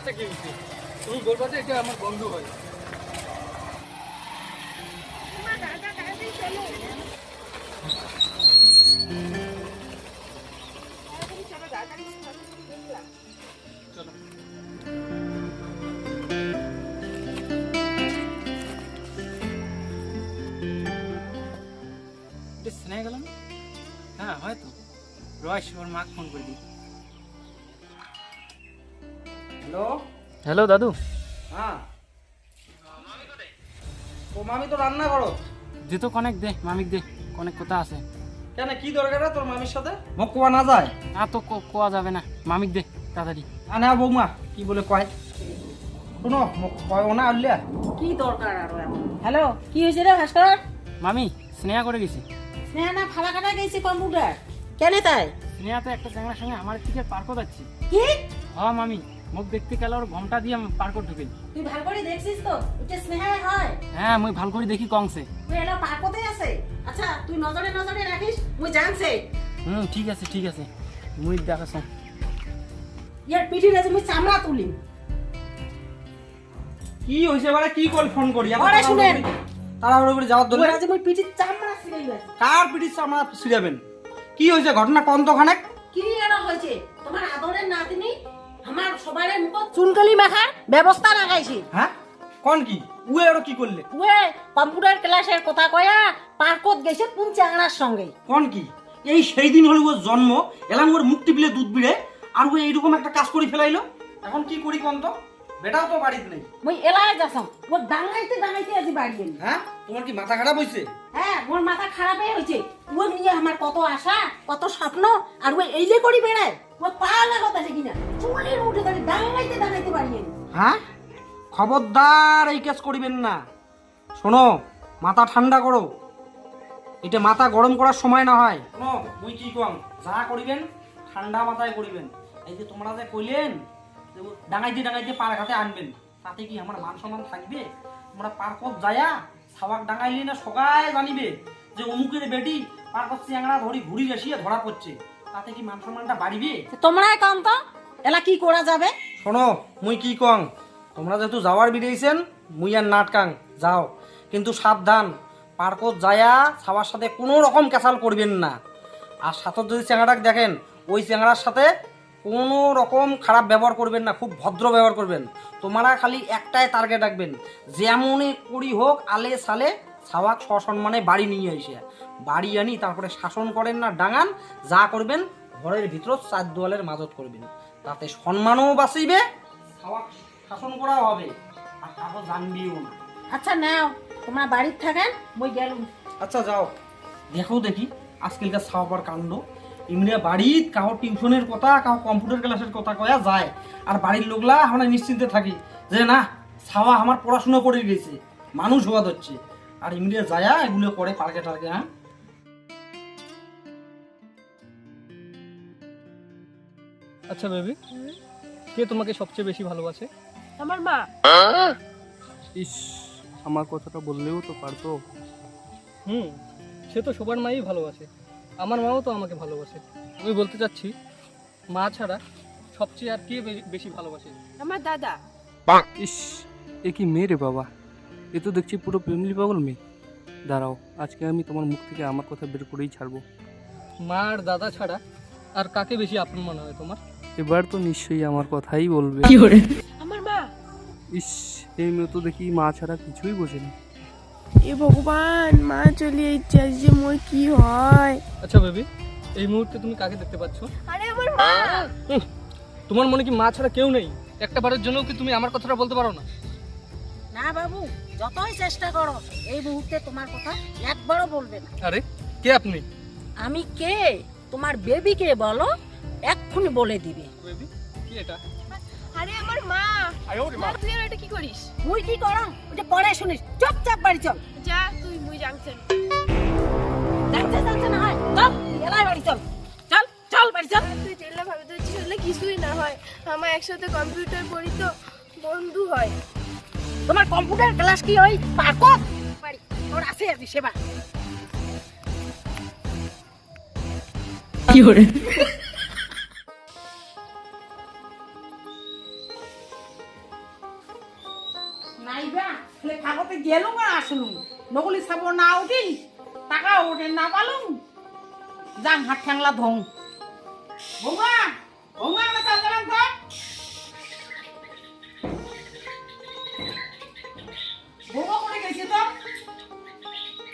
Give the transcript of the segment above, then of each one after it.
তাতে কি হয়েছে তুমি বলবা যে এটা আমার বন্ধু হয় চলো। স্নেহ গেল না? হ্যাঁ হয়তো রয়স ওর মাকে ফোন করে দিই। হ্যালো দাদু। হ্যাঁ। ও মামি তো রান্না করো। দে তো কনেক দে মামিক দে কনেক কথা আছে। কেন কি দরকার তোর মামির সাথে? মোক কোয়া না যায়। না তো কো- কোয়া যাবে না। মামিক দে তাড়াতাড়ি। আনে বৌমা কি বলে কয়? শুনো মোক কয় ও না আনলিয়া কি দরকার আরও হ্যালো। কি হয়েছে রে ভাস্কর? মামি স্নেহা করে গেছি। স্নেহা না ফালা কাটা গেছে কম্পিউটার। কেন তাই? স্নেহা তো একটা চ্যাংড়ার সঙ্গে আমার থেকে পার্ক যাচ্ছি। কি? হ মামি। মুখ দেখতে গেলে ওর ঘমটা দিয়ে আমি পার্ক ঢুকে তুই ভালো করে দেখছিস তো এটা স্নেহা হয়। হ্যাঁ মুই ভালো করে দেখি কংসে। তুই এলা আছে? আচ্ছা তুই নজরে নজরে রাখিস মুই জানছে। হুম ঠিক আছে ঠিক আছে। মুই দেখাছ ইয়ার পিঠি রাজে মুই চামড়া তুলি। কি হইছে বারে কি কল ফোন করি? ওরে শুনেন। তাড়াহুড়ো করে যাওয়ার দরকার? রাজে মুই পিঠি চামড়া ছিড়াই কার পিটিস আমরা ছিড়াবেন? কি হয়েছে ঘটনা? কন্ত খানেক। কি এরা হয়েছে তোমার আদরের নাতিনি আমার সবারে মুখ চুনকালি মাখার ব্যবস্থা লাগাইছি হ্যাঁ কোন কি? উয়ে ওরা কি করলে ওয়ে কম্পিউটার ক্লাসের কথা কয়া পার্কত গেছে কোন চাংড়ার সঙ্গে। কোন কি? এই সেই দিন হলো ওর জন্ম এলাম ওর মুখ টিপলে দুধ বিড়ে আর ও এইরকম একটা কাজ করে ফেলাইলো। এখন কি করি কন্ত? বেটাও তো বাড়িতে নেই। মুই এলাই যাসাম ও ডাঙাইতে ডাঙাইতে আজি বাড়ি গেলি। হ্যাঁ তোমার কি মাথা খারাপ হয়েছে হ্যাঁ মোর মাথা খারাপই হয়েছে ও নিয়ে আমার কত আশা কত স্বপ্ন আর ও এইলে করি বেড়ায়। হ্যাঁ? খবরদার এই কাজ করিবেন না। শোনো, মাথা ঠান্ডা করো। এটা মাথা গরম করার সময় না হয়। শোনো, মুই কি কম? যা করিবেন, ঠান্ডা মাথায় করিবেন। এই যে তোমরা যে কইলেন ডাঙাইতে ডাঙাইতে পার ঘাটে আনবেন, তাতে কি আমার মান সম্মান থাকবে? তোমরা পার্কত যায়া সাবাক ডাঙাইলি না সবাই জানিবে যে অমুকের বেটি পার্কত চিয়াংড়া ধরি ঘুরি গেছিয়ে ধরা পড়ছে। তাতে কি মান সম্মানটা বাড়িবে তোমরাই কম তো। এলা কি করা যাবে? শোনো মুই কি কং? তোমরা যেহেতু যাওয়ার বিড়েছেন মুই আর নাটকাং যাও। কিন্তু সাবধান পার্কত যায়া ছাওয়ার সাথে কোনো রকম ক্যাসাল করবেন না। আর সাথে যদি চ্যাংড়াটাক দেখেন ওই চ্যাংড়ার সাথে কোনো রকম খারাপ ব্যবহার করবেন না খুব ভদ্র ব্যবহার করবেন। তোমরা খালি একটাই টার্গেট রাখবেন যেমনই করি হোক আলে সালে ছাওয়াক সসম্মানে বাড়ি নিয়ে এসে। বাড়ি আনি তারপরে শাসন করেন না ডাঙান যা করবেন ঘরের ভিতর চার দেওয়ালের মাজত করবেন। তাতে সম্মানও বাঁচিবে ছাওয়াক শাসন করাও হবে আর কাগজ জানবিও না। আচ্ছা নাও তোমার বাড়ির থাকেন মুই গেলুম। আচ্ছা যাও। দেখো দেখি আজকালকার ছাওয়ার কাণ্ড। এমনি বাড়িত কাহো টিউশনের কথা কাহো কম্পিউটার ক্লাসের কথা কয়া যায় আর বাড়ির লোকলা আমরা নিশ্চিন্তে থাকি যে না ছাওয়া আমার পড়াশোনা করে গেছে মানুষ হওয়া হচ্ছে আর এমনি যায়া এগুলো করে পার্কে টার্কে হ্যাঁ? আচ্ছা বেবি কে তোমাকে সবচেয়ে বেশি ভালোবাসে? আমার মা। ইস আমার কথাটা বললেও তো পারতো। হুম সে তো সবার মাই ভালোবাসে। আমার মাও তো আমাকে ভালোবাসে। আমি বলতে চাচ্ছি মা ছাড়া সবচেয়ে আর কে বেশি ভালোবাসে? আমার দাদা। ইস এ কি মেয়ে রে বাবা? এ তো দেখছি পুরো প্রেমলি পাগল মেয়ে। দাঁড়াও আজকে আমি তোমার মুখ থেকে আমার কথা বের করেই ছাড়বো। মা আর দাদা ছাড়া আর কাকে বেশি আপন মনে হয় তোমার? এবার তো নিশ্চয়ই আমার কথাই বলবে। আমার মা। ইস এই মেয়ে তো দেখি মা ছাড়া কিছুই বোঝে না। এ ভগবান মা চলে যাচ্ছে আজ যে মোর কি হয়? আচ্ছা বেবি এই মুহূর্তে তুমি কাকে দেখতে পাচ্ছ? আরে আমার মা। তোমার মনে কি মা ছাড়া কেউ নেই? একটা বারের জন্য কি তুমি আমার কথাটা বলতে পারো না? না বাবু যতই চেষ্টা করো এই মুহূর্তে তোমার কথা একবারও বলবে না। আরে কে আপনি? আমি কে? তোমার বেবিকে বলো এক্ষুনি বলে দিবে। বেবি কি এটা? আরে আমার মা। মা, তুই এটা কি করিস? মুই কি করো ওটা পরে শুনিস। চুপচাপ বাড়ি চল। যা তুই মুই জানছেন জানতে জানতে না হয়। চল এলাই বাড়ি চল। চল চল বাড়ি চল। তুই ভাবে কিছুই না হয়। আমার একসাথে কম্পিউটার পড়ি তো বন্ধু হয়। তোমার কম্পিউটার ক্লাস কি ওই পার্কত তোর আছে আজি সেবা। তাহলে কাগতে গেলুম আর আসলুম। নগলি সাব না উঠি টাকা ওঠে না পালুম। যাং হাত ঠ্যাংলা ধং। বৌমা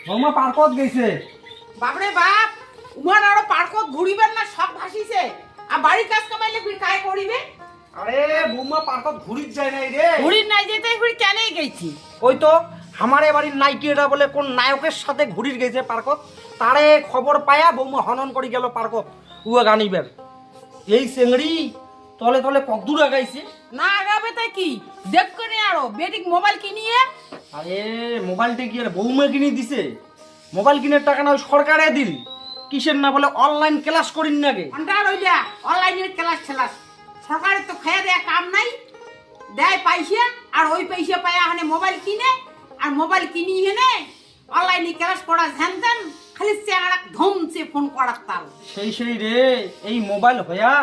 বৌমা পার্কত গেছে। বাপরে বাপ উমার আরও পার্কত ঘুরিবেন না সব ভাসিছে। আর বাড়ির কাজ কামাইলে ফির কায় করিবে? আরে বৌমা পার্কত ঘুরির যায় নাই রে। ঘুরি নাই যেতে ফির কেনই গেছি? ওই তো আমারে বাড়ির নাইকিটা বলে কোন নায়কের সাথে ঘুরির গেছে পার্কত? তারে খবর পায়া বৌমা হনন করে গেল পার্কত উয়া গানিবেন এই চেংড়ি তলে তলে কদ্দুর আগাইছে। না আগাবে তাই কি? দেখ করে আরও বেটিক মোবাইল কিনিয়ে। আরে মোবাইলটা কি আর বৌমা কিনে দিছে? মোবাইল কিনের টাকা না সরকারে দিল। কিসের না বলে অনলাইন ক্লাস করিন নাগে ঘণ্টা রইলা অনলাইনের ক্লাস খেলাস সরকারের তো খেয়ে দেয়া কাম নাই। দেয় পয়সা আর ওই পয়সা পায়া হানে মোবাইল কিনে আর মোবাইল কিনি হেনে অনলাইনে ক্লাস করা ধ্যান খালি চেহারা ধমছে ফোন করার তাল। সেই সেই রে এই মোবাইল হইয়া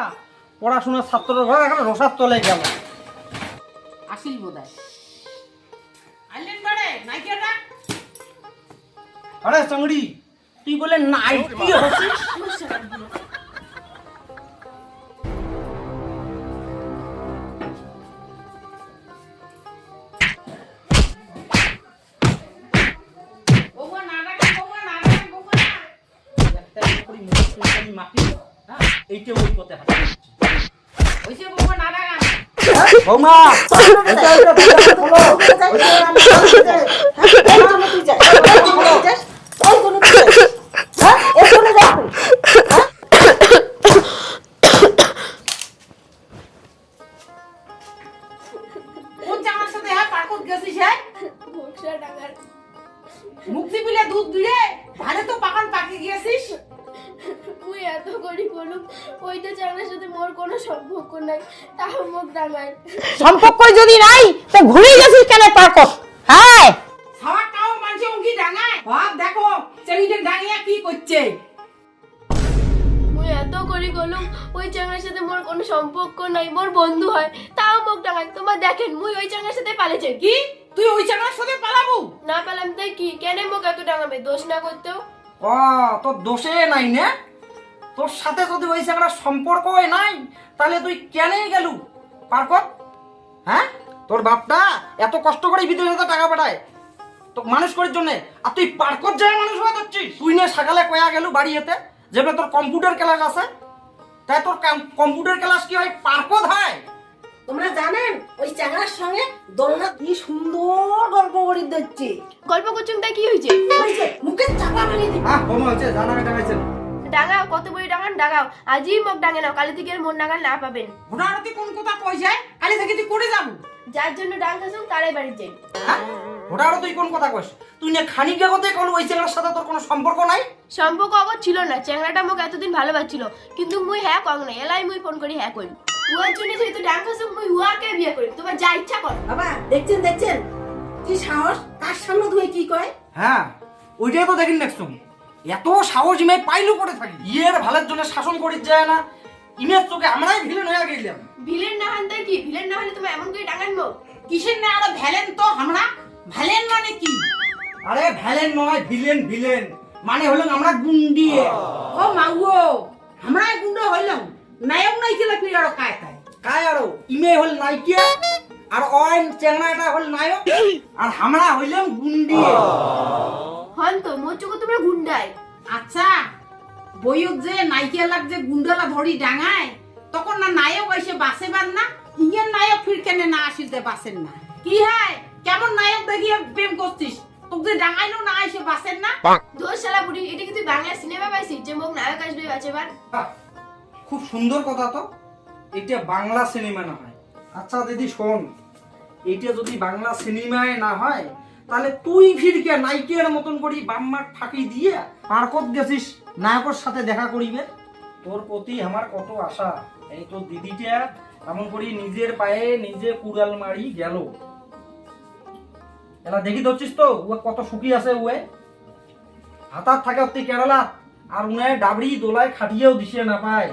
পড়াশোনার ছাত্রের ঘরে এখন রসার তলে গেল। আসিল বোধ হয় আইলেন বাড়ে আরে চাংড়ি তুই বলে নাইটি হচ্ছিস? হ্যাঁ, এইটা ওই পথে হাঁটে। বৌমা! মুক্তি পিলে দুধ দিলে ভালো তো পাকান পাকি গিয়েছিস। মুই এত করি করলুম ওইটা চাংলার সাথে মোর কোনো সম্পর্ক নাই তাও মোক ডাঙার সম্পর্ক যদি নাই তো ঘুরে গেছিস কেন পার্কত হ্যাঁ! সারা কাও মানছে উঙ্কি ডাঙায় ভাব দেখো ছেলেদের ডাঙিয়া কি করছে? মুই এত করি করলুম ওই চাংলার সাথে মোর কোনো সম্পর্ক নাই মোর বন্ধু হয় তাও মোক ডাঙায় তোমার দেখেন মুই ওই চাংলার সাথে পালেছে কি? তুই ওই চাকরার সাথে পালাবো? না পেলাম তাই কি? কেন মোক এত ডাঙাবে দোষ না করতেও? তোর দোষে নাই নে। তোর সাথে যদি ওই একটা সম্পর্কই নাই, তাহলে তুই কেনই গেলু? পার্কত হ্যাঁ? তোর বাপটা এত কষ্ট করে বিদেশে টাকা পাঠায়, তো মানুষ করার জন্য। আর তুই পার্কত যায় মানুষ হয়ে যাচ্ছিস। তুই না সকালে কয়া গেলু বাড়ি যেতে যেবে তোর কম্পিউটার ক্লাস আছে। তাই তোর কম্পিউটার ক্লাস কি হয়? পার্কত হয়। তোমরা জানেন ওই চাকরার সঙ্গে দোলনা কি সুন্দর গল্প করে দিচ্ছে। গল্প করছুম তাই কি হয়েছে? যে মুখে চাপা হ্যাঁ কম হয়েছে জানা হয়েছে ডাঙাও কত বড়ি ডাঙান ডাঙাও। আজই মোক ডাঙে নাও কালি থেকে মোর না পাবেন। ঘোড়ারতি কোন কথা কই যায়? কালি থেকে তুই করে যাব। যার জন্য ডাং খাসুম তারাই বাড়ি যাই হ্যাঁ? তুই কোন কথা কইস? তুই না খানিকে কথা কল ওই ছেলের সাথে তোর কোনো সম্পর্ক নাই? সম্পর্ক অগর ছিল না চ্যাংড়াটা মোক এতদিন ভালোবাসছিল। কিন্তু মুই হ্যাঁ কং নাই এলাই মুই ফোন করি হ্যাঁ করি জন্য যেহেতু মুই বিয়ে করি তোমার যা ইচ্ছা কর। বাবা দেখছেন দেখছেন? কি সাহস? কার সামনে ধুয়ে কি কয়? হ্যাঁ ওইটাই তো দেখিন দেখছ এত সাহস ইমে পাইলু করে থাকি। ইয়ের ভালোর জন্য শাসন যায় না। ইমের চোখে আমরাই ভিলেন হয়ে গেলাম। ভিলেন না হান তাই কি? ভিলেন না হলে তোমার এমন করে ডাঙান কিসের না? আরও ভ্যালেন তো আমরা। ভ্যালেন মানে কি? আরে ভ্যালেন নয় ভিলেন ভিলেন। মানে হলো আমরা গুন্ডিয়ে ও মাগো আমরা গুন্ড হইলাম। নায়ক নাই ছিল ফির আরও কায় তাই? কায় আরও ইমে হল নাইকিয়া আর অয়ন চেংড়াটা হল নায়ক আর আমরা হইলাম গুন্ডিয়ে হন তো মোর চোখে তোমরা গুন্ডাই আচ্ছা বইয়ত যে নাইকিয়া লাগ যে গুন্ডালা ধরি ডাঙায় তখন না নায়ক এসে বাসে পার না? ইঙ্গের নায়ক ফির কেনে না আসিতে বাসেন না? কি হয় কেমন নায়ক দেখিয়ে প্রেম করছিস তোকে যে ডাঙাইলো না এসে বাসেন না? দোষ শালা বুড়ি এটা কি তুই বাংলা সিনেমা পাইছিস যে মোক নায়ক আসবে বাঁচেবার খুব সুন্দর কথা তো। এটা বাংলা সিনেমা না হয়। আচ্ছা দিদি, শোন। এটা যদি বাংলা সিনেমায় না হয়, তাহলে তুই ফিরকে নাইকের মতন করি বাম্মার ফাঁকি দিয়ে পার্কত গেছিস, নায়কের সাথে দেখা করিবে। তোর প্রতি আমার কত আশা। এই তোর দিদিটা এমন করি নিজের পায়ে নিজে কুড়াল মারি গেল। এলা দেখি ধরছিস তো ও কত সুখী আছে ওয়ে হাতার থাকে অতি কেরালা আর উনায় ডাবড়ি দোলায় খাটিয়েও দিছে না পায়।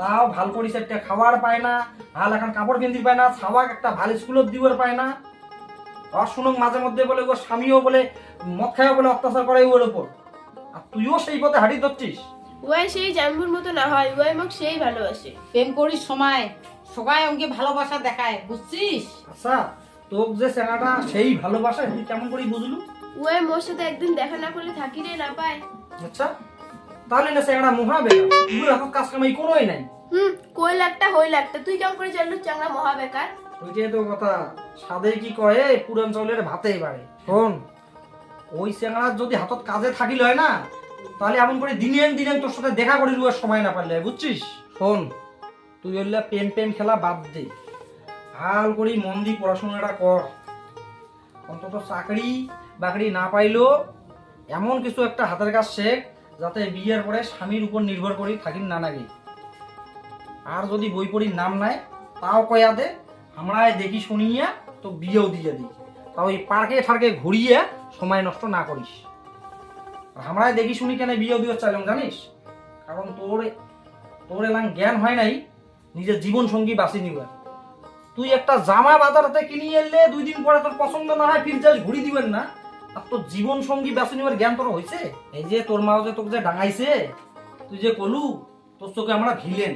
তাও ভালো করিস একটা খাবার পায় না ভালো এখন কাপড় পিন্দি পায় না ছাওয়াক একটা ভালো স্কুলত দিবার পায় না। আর শুনুক মাঝে মধ্যে বলে ওর স্বামীও বলে মদ খাইও বলে অত্যাচার করে ওর ওপর আর তুইও সেই পথে হাঁটি ধরছিস। ওয়াই সেই জাম্বুর মতো না হয় ওয়াই মোক সেই ভালোবাসে। প্রেম করিস সময় সবাই আমাকে ভালোবাসা দেখায় বুঝছিস? আচ্ছা তোক যে চেনাটা সেই ভালোবাসা তুই কেমন করে বুঝলু? ওয়াই মোর সাথে একদিন দেখা না করলে থাকি রে না পায়। আচ্ছা। তাহলে না চেনাটা মহাবে তুই এখন কাজ কামাই কোনোই নাই। হুম কই লাগটা হই লাগটা তুই কেমন করে জানলু চাংলা মহা বেকার ওইটাই তো কথা সাদে কি কয়ে পুরান চাউলের ভাতেই বাড়ে। শোন ওই চেংড়ার যদি হাতত কাজে থাকিল হয় না তাহলে এমন করে দিনেন দিনেন তোর সাথে দেখা করি রুয়ার সময় না পারলে বুঝছিস? শোন তুই হইলে পেন পেন খেলা বাদ দে। ভালো করি মন দিয়ে পড়াশোনাটা কর। অন্তত চাকরি বাকরি না পাইলেও এমন কিছু একটা হাতের কাজ শেখ যাতে বিয়ের পরে স্বামীর উপর নির্ভর করি থাকিন না নাকি আর যদি বই পড়ির নাম নাই, তাও কয়া দে আমরা দেখি শুনিয়া তো বিয়েও দিয়ে দিই। তাও এই পার্কে ঠার্কে ঘুরিয়ে সময় নষ্ট না করিস। আর আমরা দেখি শুনি কেন বিয়েও দিয়ে চাইলাম, জানিস? কারণ তোর তোর এলাম জ্ঞান হয় নাই, নিজের জীবন সঙ্গী বাঁচি নিবার। তুই একটা জামা বাজারতে কিনে এলে দুই দিন পরে তোর পছন্দ না হয় ফির যাস ঘুরি দিবেন না। আর তোর জীবন সঙ্গী বেছে নিবার জ্ঞান তোর হয়েছে এই যে তোর মা যে তোকে যে ডাঙাইছে, তুই যে কলু, তোর চোখে আমরা ভিলেন।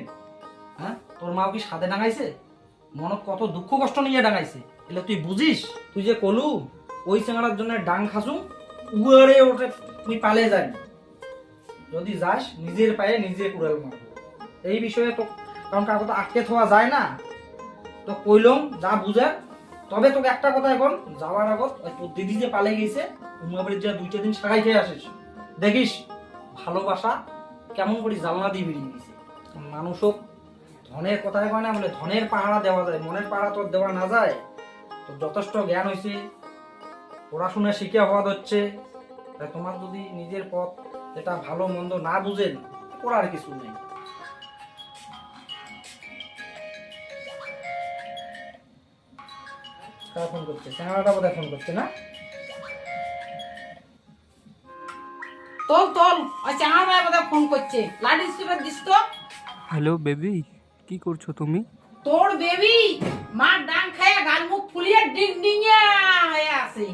হ্যাঁ? তোর মাও কি সাদে ডাঙাইছে? মনত কত দুঃখ কষ্ট নিয়ে ডাঙাইছে। এলে তুই বুঝিস, তুই যে কলু, ওই চেঙ্গার জন্য ডাং খাসুম, উয়ারে ওঠে, তুই পালে যাবি। যদি যাস, নিজের পায়ে নিজে কুড়াল মারবো। এই বিষয়ে তো কারণ কাকু তো আটকে থাকা যায় না। তো কইলম, যা বুঝা তবে তোকে একটা কথা এখন যাওয়ার আগত তোর দিদি যে পালে গেছে, উমাবাড়ির যা দুইটা দিন সারাই খেয়ে আসিস। দেখিস, ভালোবাসা কেমন করে জ্বালনা দিয়ে বেরিয়ে গেছে। মানুষও ধনের কথায় কয় না, বলে ধনের পাহারা দেওয়া যায়, মনের পাহারা তোর দেওয়া না যায়। তো যথেষ্ট জ্ঞান হয়েছে পড়াশোনা শিখে হওয়া হচ্ছে। তোমার যদি নিজের পথ যেটা ভালো মন্দ না বুঝেন করার কিছু নেই। কারা ফোন করছে। চ্যাংড়াটা বোধহয় ফোন করছে না? তোল তোল। ফোন করছে। লাইট স্পিকার দিস তো। হ্যালো বেবি কি করছ তুমি? তোর বেবি মার ডাং খায় গাল মুখ ফুলিয়ে ডিং ডিং হয়ে আছে।